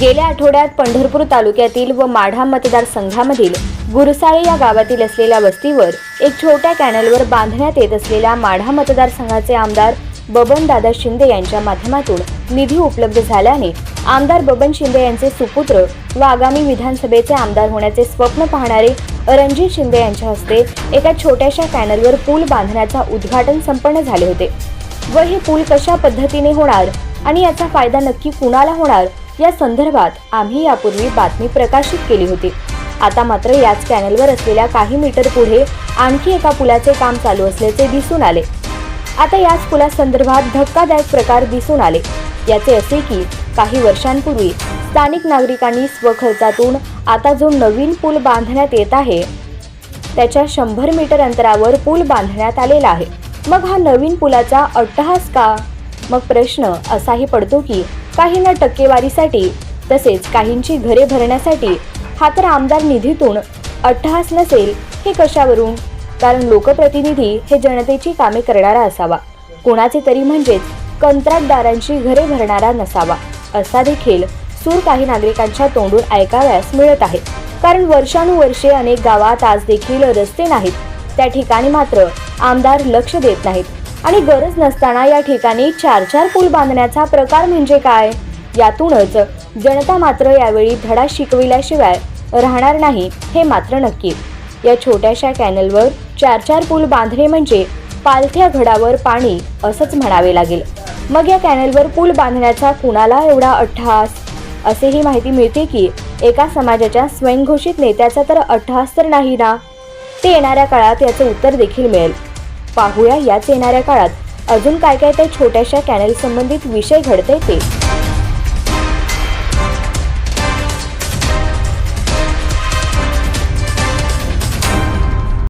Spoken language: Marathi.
गेल्या आठवड्यात पंढरपूर तालुक्यातील व माढा मतदारसंघामधील गुरसाळे या गावातील असलेल्या वस्तीवर एक छोट्या कॅनलवर बांधण्यात येत असलेल्या माढा मतदारसंघाचे आमदार बबनदादा शिंदे यांच्या माध्यमातून निधी उपलब्ध झाल्याने आमदार बबन शिंदे यांचे सुपुत्र व आगामी विधानसभेचे आमदार होण्याचे स्वप्न पाहणारे रणजित शिंदे यांच्या हस्ते एका छोट्याशा कॅनलवर पूल बांधण्याचा उद्घाटन संपन्न झाले होते. व हे पूल कशा पद्धतीने होणार आणि याचा फायदा नक्की कुणाला होणार? या संदर्भात आम्ही यापूर्वी बातमी प्रकाशित केली होती. आता मात्र याच कॅनलवर असलेल्या काही मीटर पुढे आणखी एका पुलाचे काम चालू असल्याचे दिसून आले. आता याच पुलासंदर्भात धक्कादायक प्रकार दिसून आले. याचे असे की काही वर्षांपूर्वी स्थानिक नागरिकांनी स्वखर्चातून आता जो नवीन पूल बांधण्यात येत आहे त्याच्या शंभर मीटर अंतरावर पूल बांधण्यात आलेला आहे. मग हा नवीन पुलाचा अट्टहास का? मग प्रश्न असाही पडतो की काहींना टक्केवारीसाठी तसेच काहींची घरे भरण्यासाठी हा तर आमदार निधीतून अट्टहास नसेल हे कशावरून? कारण लोकप्रतिनिधी हे जनतेची कामे करणारा असावा. कोणाचे तरी म्हणजेच कंत्राटदारांची घरे भरणारा नसावा असा देखील सूर काही नागरिकांच्या तोंडून ऐकाव्यास मिळत आहे. कारण वर्षानुवर्षे अनेक गावात आज देखील रस्ते नाहीत. त्या ठिकाणी मात्र आमदार लक्ष देत नाहीत. आणि गरज नसताना या ठिकाणी चार चार पूल बांधण्याचा प्रकार म्हणजे काय? यातूनच जनता मात्र यावेळी धडा शिकविल्याशिवाय राहणार नाही हे मात्र नक्की. या छोट्याशा कॅनलवर चार चार पूल बांधणे म्हणजे पालथ्या घडावर पाणी असंच म्हणावे लागेल. मग या कॅनलवर पूल बांधण्याचा कुणाला एवढा अट्टहास? असेही माहिती मिळते की एका समाजाच्या स्वयंघोषित नेत्याचा तर अट्टहास तर नाही ना? ते येणाऱ्या काळात याचं उत्तर देखील मिळेल. पाहूया याच येणाऱ्या काळात अजून काय काय त्या छोट्याशा कॅनल संबंधित विषय घडते ते.